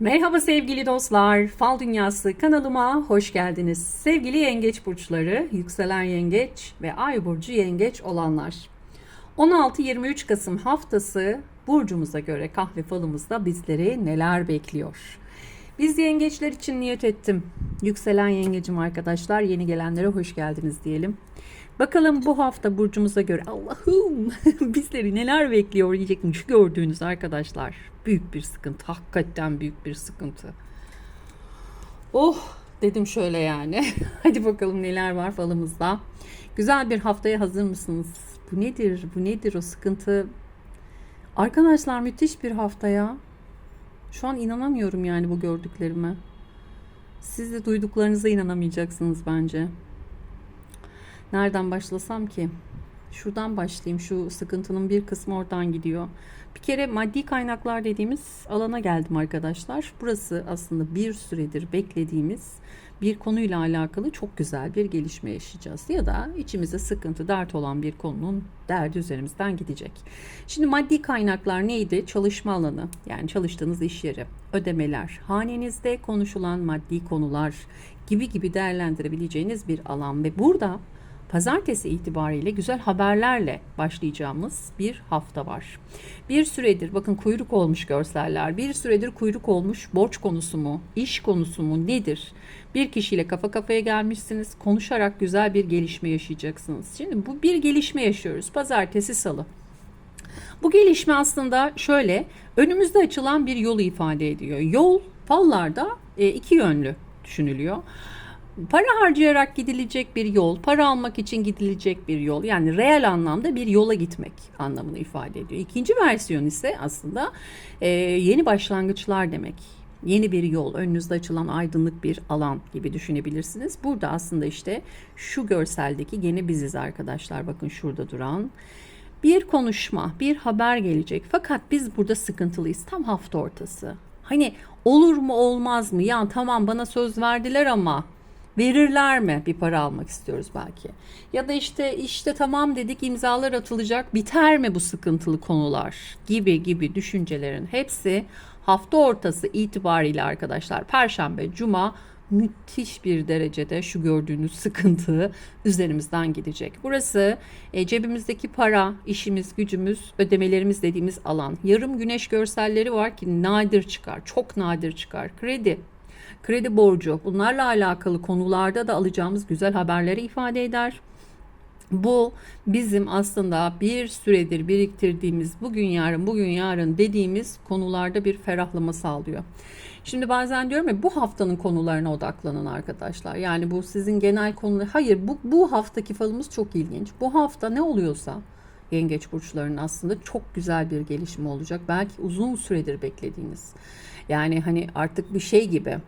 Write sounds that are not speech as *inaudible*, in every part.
Merhaba sevgili dostlar. Fal Dünyası kanalıma hoş geldiniz. Sevgili yengeç burçları, yükselen yengeç ve ay burcu yengeç olanlar. 16-23 Kasım haftası burcumuza göre kahve falımızda bizleri neler bekliyor? Biz yengeçler için niyet ettim. Yükselen yengecim arkadaşlar yeni gelenlere hoş geldiniz diyelim. Bakalım bu hafta burcumuza göre Allah'ım *laughs* bizleri neler bekliyor diyecektim. Şu gördüğünüz arkadaşlar büyük bir sıkıntı. Hakikaten büyük bir sıkıntı. Oh dedim şöyle yani. *laughs* Hadi bakalım neler var falımızda. Güzel bir haftaya hazır mısınız? Bu nedir? Bu nedir o sıkıntı? Arkadaşlar müthiş bir haftaya. Şu an inanamıyorum yani bu gördüklerime. Siz de duyduklarınıza inanamayacaksınız bence. Nereden başlasam ki? Şuradan başlayayım. Şu sıkıntının bir kısmı oradan gidiyor. Bir kere maddi kaynaklar dediğimiz alana geldim arkadaşlar. Burası aslında bir süredir beklediğimiz bir konuyla alakalı çok güzel bir gelişme yaşayacağız. Ya da içimize sıkıntı, dert olan bir konunun derdi üzerimizden gidecek. Şimdi maddi kaynaklar neydi? Çalışma alanı yani çalıştığınız iş yeri, ödemeler, hanenizde konuşulan maddi konular gibi gibi değerlendirebileceğiniz bir alan ve burada pazartesi itibariyle güzel haberlerle başlayacağımız bir hafta var. Bir süredir bakın kuyruk olmuş görseller. Bir süredir kuyruk olmuş borç konusu mu, iş konusu mu nedir? Bir kişiyle kafa kafaya gelmişsiniz. Konuşarak güzel bir gelişme yaşayacaksınız. Şimdi bu bir gelişme yaşıyoruz. Pazartesi salı. Bu gelişme aslında şöyle önümüzde açılan bir yolu ifade ediyor. Yol fallarda e, iki yönlü düşünülüyor para harcayarak gidilecek bir yol, para almak için gidilecek bir yol. Yani reel anlamda bir yola gitmek anlamını ifade ediyor. İkinci versiyon ise aslında e, yeni başlangıçlar demek. Yeni bir yol, önünüzde açılan aydınlık bir alan gibi düşünebilirsiniz. Burada aslında işte şu görseldeki yeni biziz arkadaşlar. Bakın şurada duran bir konuşma, bir haber gelecek. Fakat biz burada sıkıntılıyız. Tam hafta ortası. Hani olur mu olmaz mı? Ya tamam bana söz verdiler ama Verirler mi? Bir para almak istiyoruz belki. Ya da işte işte tamam dedik imzalar atılacak. Biter mi bu sıkıntılı konular? Gibi gibi düşüncelerin hepsi hafta ortası itibariyle arkadaşlar Perşembe, Cuma müthiş bir derecede şu gördüğünüz sıkıntı üzerimizden gidecek. Burası e, cebimizdeki para, işimiz, gücümüz, ödemelerimiz dediğimiz alan. Yarım güneş görselleri var ki nadir çıkar, çok nadir çıkar. Kredi, kredi borcu bunlarla alakalı konularda da alacağımız güzel haberleri ifade eder. Bu bizim aslında bir süredir biriktirdiğimiz bugün yarın bugün yarın dediğimiz konularda bir ferahlama sağlıyor. Şimdi bazen diyorum ya bu haftanın konularına odaklanın arkadaşlar. Yani bu sizin genel konuları. Hayır bu, bu haftaki falımız çok ilginç. Bu hafta ne oluyorsa yengeç burçlarının aslında çok güzel bir gelişme olacak. Belki uzun süredir beklediğiniz. Yani hani artık bir şey gibi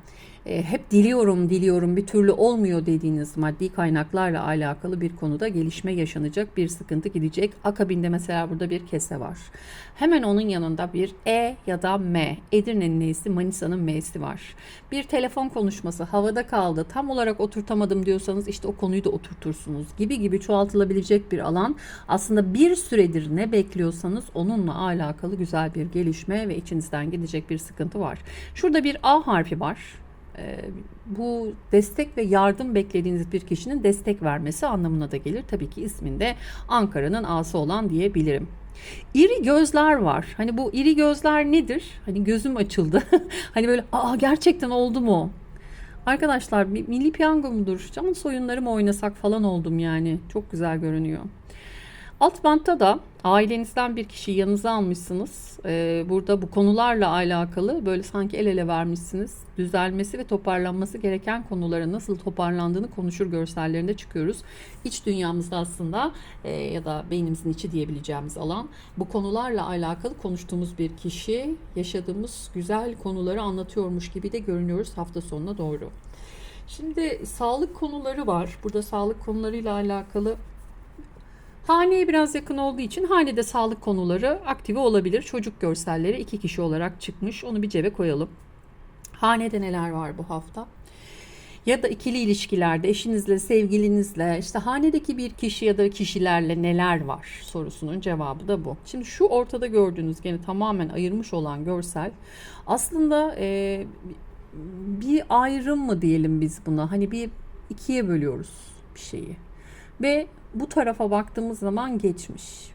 hep diliyorum diliyorum bir türlü olmuyor dediğiniz maddi kaynaklarla alakalı bir konuda gelişme yaşanacak bir sıkıntı gidecek. Akabinde mesela burada bir kese var. Hemen onun yanında bir E ya da M. Edirne'nin N'si Manisa'nın M'si var. Bir telefon konuşması havada kaldı tam olarak oturtamadım diyorsanız işte o konuyu da oturtursunuz gibi gibi çoğaltılabilecek bir alan. Aslında bir süredir ne bekliyorsanız onunla alakalı güzel bir gelişme ve içinizden gidecek bir sıkıntı var. Şurada bir A harfi var bu destek ve yardım beklediğiniz bir kişinin destek vermesi anlamına da gelir. Tabii ki isminde Ankara'nın A'sı olan diyebilirim. İri gözler var. Hani bu iri gözler nedir? Hani gözüm açıldı. *laughs* hani böyle aa gerçekten oldu mu? Arkadaşlar milli piyango mudur? Can soyunları mı oynasak falan oldum yani. Çok güzel görünüyor. Alt bantta da ailenizden bir kişiyi yanınıza almışsınız. Ee, burada bu konularla alakalı böyle sanki el ele vermişsiniz. Düzelmesi ve toparlanması gereken konulara nasıl toparlandığını konuşur görsellerinde çıkıyoruz. İç dünyamızda aslında e, ya da beynimizin içi diyebileceğimiz alan bu konularla alakalı konuştuğumuz bir kişi yaşadığımız güzel konuları anlatıyormuş gibi de görünüyoruz hafta sonuna doğru. Şimdi sağlık konuları var. Burada sağlık konularıyla alakalı Haneye biraz yakın olduğu için hanede sağlık konuları aktive olabilir. Çocuk görselleri iki kişi olarak çıkmış. Onu bir cebe koyalım. Hanede neler var bu hafta? ya da ikili ilişkilerde eşinizle, sevgilinizle, işte hanedeki bir kişi ya da kişilerle neler var sorusunun cevabı da bu. Şimdi şu ortada gördüğünüz gene tamamen ayırmış olan görsel aslında e, bir ayrım mı diyelim biz buna? Hani bir ikiye bölüyoruz bir şeyi. Ve bu tarafa baktığımız zaman geçmiş.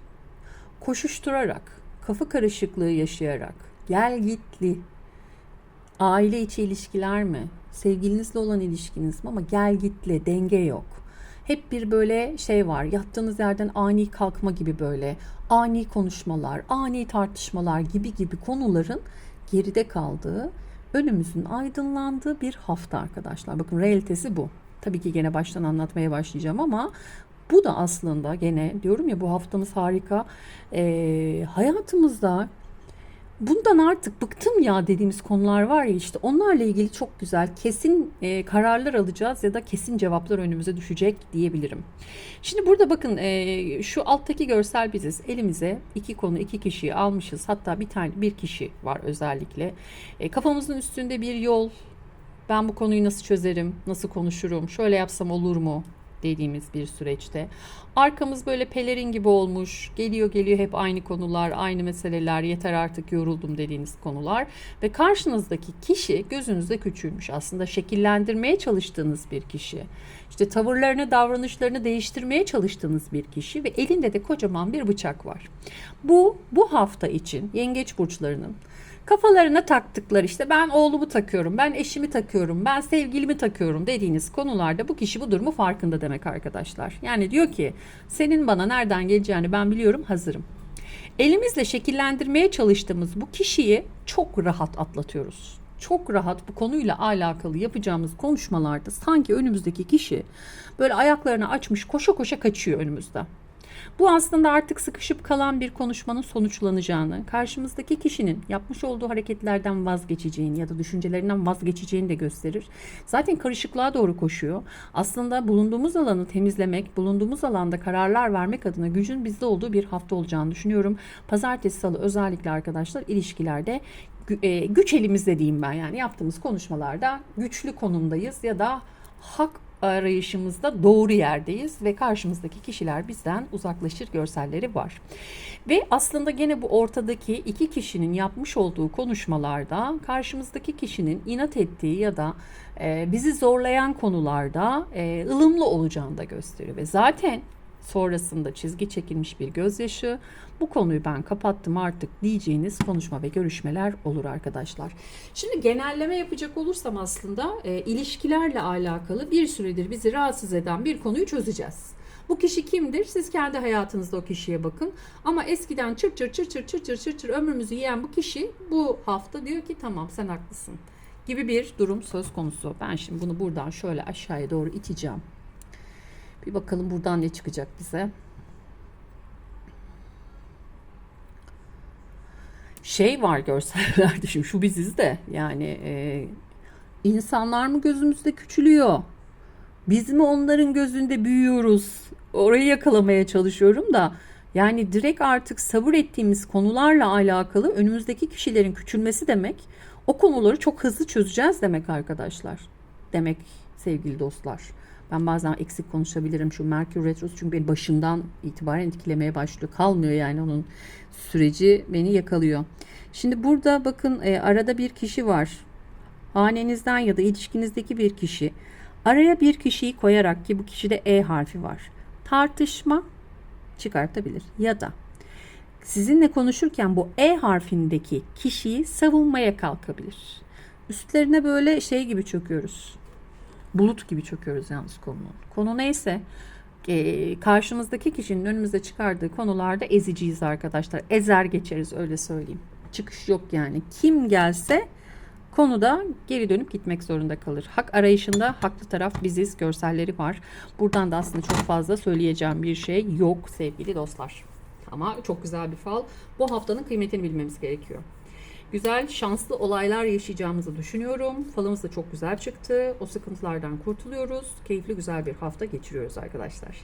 Koşuşturarak, kafa karışıklığı yaşayarak, gel gitli, aile içi ilişkiler mi, sevgilinizle olan ilişkiniz mi ama gel gitli, denge yok. Hep bir böyle şey var, yattığınız yerden ani kalkma gibi böyle, ani konuşmalar, ani tartışmalar gibi gibi konuların geride kaldığı, önümüzün aydınlandığı bir hafta arkadaşlar. Bakın realitesi bu. Tabii ki gene baştan anlatmaya başlayacağım ama bu da aslında gene diyorum ya bu haftamız harika. Ee, hayatımızda bundan artık bıktım ya dediğimiz konular var ya işte onlarla ilgili çok güzel kesin e, kararlar alacağız ya da kesin cevaplar önümüze düşecek diyebilirim. Şimdi burada bakın e, şu alttaki görsel biziz. Elimize iki konu iki kişiyi almışız. Hatta bir tane bir kişi var özellikle. E, kafamızın üstünde bir yol. Ben bu konuyu nasıl çözerim? Nasıl konuşurum? Şöyle yapsam olur mu? dediğimiz bir süreçte. Arkamız böyle pelerin gibi olmuş. Geliyor geliyor hep aynı konular, aynı meseleler. Yeter artık yoruldum dediğiniz konular. Ve karşınızdaki kişi gözünüzde küçülmüş. Aslında şekillendirmeye çalıştığınız bir kişi. İşte tavırlarını, davranışlarını değiştirmeye çalıştığınız bir kişi ve elinde de kocaman bir bıçak var. Bu bu hafta için yengeç burçlarının kafalarına taktıkları işte ben oğlumu takıyorum, ben eşimi takıyorum, ben sevgilimi takıyorum dediğiniz konularda bu kişi bu durumu farkında demek arkadaşlar. Yani diyor ki senin bana nereden geleceğini ben biliyorum hazırım. Elimizle şekillendirmeye çalıştığımız bu kişiyi çok rahat atlatıyoruz. Çok rahat bu konuyla alakalı yapacağımız konuşmalarda sanki önümüzdeki kişi böyle ayaklarını açmış koşa koşa kaçıyor önümüzde. Bu aslında artık sıkışıp kalan bir konuşmanın sonuçlanacağını, karşımızdaki kişinin yapmış olduğu hareketlerden vazgeçeceğini ya da düşüncelerinden vazgeçeceğini de gösterir. Zaten karışıklığa doğru koşuyor. Aslında bulunduğumuz alanı temizlemek, bulunduğumuz alanda kararlar vermek adına gücün bizde olduğu bir hafta olacağını düşünüyorum. Pazartesi, salı özellikle arkadaşlar ilişkilerde e, güç elimizde diyeyim ben yani yaptığımız konuşmalarda güçlü konumdayız ya da hak arayışımızda doğru yerdeyiz ve karşımızdaki kişiler bizden uzaklaşır görselleri var. Ve aslında gene bu ortadaki iki kişinin yapmış olduğu konuşmalarda karşımızdaki kişinin inat ettiği ya da e, bizi zorlayan konularda e, ılımlı olacağını da gösteriyor. Ve zaten sonrasında çizgi çekilmiş bir gözyaşı. Bu konuyu ben kapattım artık diyeceğiniz konuşma ve görüşmeler olur arkadaşlar. Şimdi genelleme yapacak olursam aslında e, ilişkilerle alakalı bir süredir bizi rahatsız eden bir konuyu çözeceğiz. Bu kişi kimdir? Siz kendi hayatınızda o kişiye bakın. Ama eskiden çır çır çır çır çır çır çır, çır ömrümüzü yiyen bu kişi bu hafta diyor ki tamam sen haklısın gibi bir durum söz konusu. Ben şimdi bunu buradan şöyle aşağıya doğru iteceğim. Bir bakalım buradan ne çıkacak bize. Şey var görsellerde şimdi şu biziz de yani e, insanlar mı gözümüzde küçülüyor? Biz mi onların gözünde büyüyoruz? Orayı yakalamaya çalışıyorum da yani direkt artık sabır ettiğimiz konularla alakalı önümüzdeki kişilerin küçülmesi demek o konuları çok hızlı çözeceğiz demek arkadaşlar. Demek sevgili dostlar. Ben bazen eksik konuşabilirim. Şu Merkür Retrosu çünkü beni başından itibaren etkilemeye başlıyor. Kalmıyor yani onun süreci beni yakalıyor. Şimdi burada bakın e, arada bir kişi var. Hanenizden ya da ilişkinizdeki bir kişi. Araya bir kişiyi koyarak ki bu kişide E harfi var. Tartışma çıkartabilir. Ya da sizinle konuşurken bu E harfindeki kişiyi savunmaya kalkabilir. Üstlerine böyle şey gibi çöküyoruz bulut gibi çöküyoruz yalnız konunun. Konu neyse e, karşımızdaki kişinin önümüze çıkardığı konularda eziciyiz arkadaşlar. Ezer geçeriz öyle söyleyeyim. Çıkış yok yani. Kim gelse konuda geri dönüp gitmek zorunda kalır. Hak arayışında haklı taraf biziz görselleri var. Buradan da aslında çok fazla söyleyeceğim bir şey yok sevgili dostlar. Ama çok güzel bir fal. Bu haftanın kıymetini bilmemiz gerekiyor güzel, şanslı olaylar yaşayacağımızı düşünüyorum. Falımız da çok güzel çıktı. O sıkıntılardan kurtuluyoruz. Keyifli, güzel bir hafta geçiriyoruz arkadaşlar.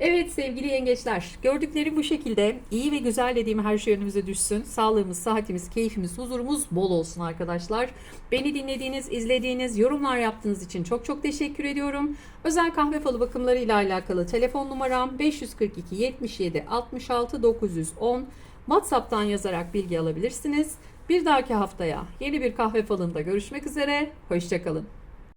Evet sevgili yengeçler, gördüklerim bu şekilde. İyi ve güzel dediğim her şey önümüze düşsün. Sağlığımız, sıhhatimiz, keyfimiz, huzurumuz bol olsun arkadaşlar. Beni dinlediğiniz, izlediğiniz, yorumlar yaptığınız için çok çok teşekkür ediyorum. Özel kahve falı bakımları ile alakalı telefon numaram 542 77 66 910. WhatsApp'tan yazarak bilgi alabilirsiniz. Bir dahaki haftaya yeni bir kahve falında görüşmek üzere. Hoşçakalın.